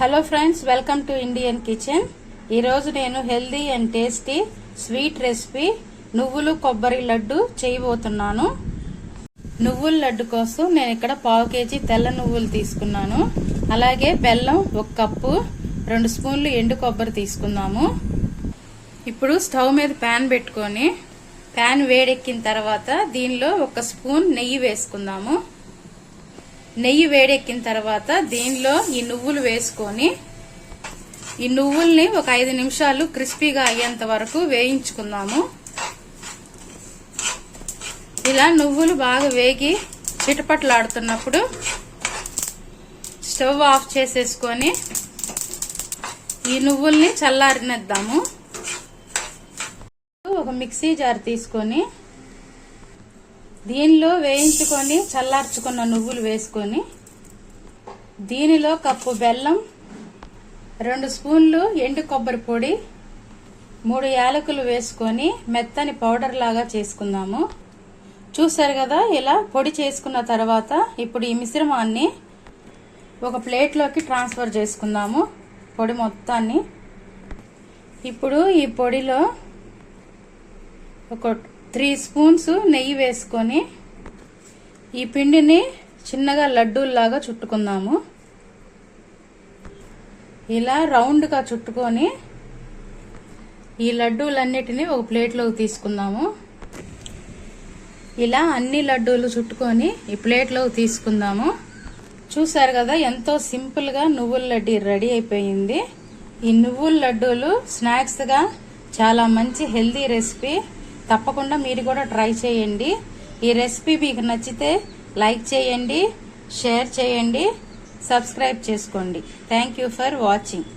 Hello friends welcome to Indian kitchen ఈరోజు నేను healthy and tasty sweet recipe నువ్వులు కొబ్బరి లడ్డు చేయబోతున్నాను. నువ్వుల లడ్డు కోసం నేను ఇక్కడ పావు కేజీ తెల్ల నువ్వులు తీసుకున్నాను. అలాగే బెల్లం ఒక కప్పు రెండు స్పూన్లు ఎండు కొబ్బరి తీసుకుందాము. ఇప్పుడు స్టవ్ మీద ప్యాన్ పెట్టుకొని ప్యాన్ వేడెక్కిన తర్వాత దీనిలో ఒక స్పూన్ నెయ్యి వేసుకుందాము. నెయ్యి వేడెక్కిన తర్వాత దీనిలో ఈ నువ్వులు వేసుకొని ఈ నువ్వుల్ని ఒక ఐదు నిమిషాలు క్రిస్పీగా అయ్యేంత వరకు వేయించుకుందాము. ఇలా నువ్వులు బాగా వేగి చిటపట్లాడుతున్నప్పుడు స్టవ్ ఆఫ్ చేసేసుకొని ఈ నువ్వుల్ని చల్లారినిద్దాము. ఒక మిక్సీ జార్ తీసుకొని దీనిలో వేయించుకొని చల్లార్చుకున్న నువ్వులు వేసుకొని దీనిలో కప్పు బెల్లం రెండు స్పూన్లు ఎండు కొబ్బరి పొడి మూడు యాలకులు వేసుకొని మెత్తని పౌడర్ లాగా చేసుకుందాము. చూసారు కదా ఇలా పొడి చేసుకున్న తర్వాత ఇప్పుడు ఈ మిశ్రమాన్ని ఒక ప్లేట్లోకి ట్రాన్స్ఫర్ చేసుకుందాము పొడి మొత్తాన్ని. ఇప్పుడు ఈ పొడిలో ఒక త్రీ స్పూన్స్ నెయ్యి వేసుకొని ఈ పిండిని చిన్నగా లడ్డూల్లాగా చుట్టుకుందాము. ఇలా రౌండ్గా చుట్టుకొని ఈ లడ్డూలన్నిటిని ఒక ప్లేట్లోకి తీసుకుందాము. ఇలా అన్ని లడ్డూలు చుట్టుకొని ఈ ప్లేట్లోకి తీసుకుందాము. చూసారు కదా ఎంతో సింపుల్గా నువ్వుల లడ్డీ రెడీ అయిపోయింది. ఈ నువ్వుల లడ్డూలు స్నాక్స్గా చాలా మంచి హెల్దీ రెసిపీ. తప్పకుండా మీరు కూడా ట్రై చేయండి. ఈ రెసిపీ మీకు నచ్చితే లైక్ చేయండి షేర్ చేయండి సబ్స్క్రైబ్ చేసుకోండి. Thank you for watching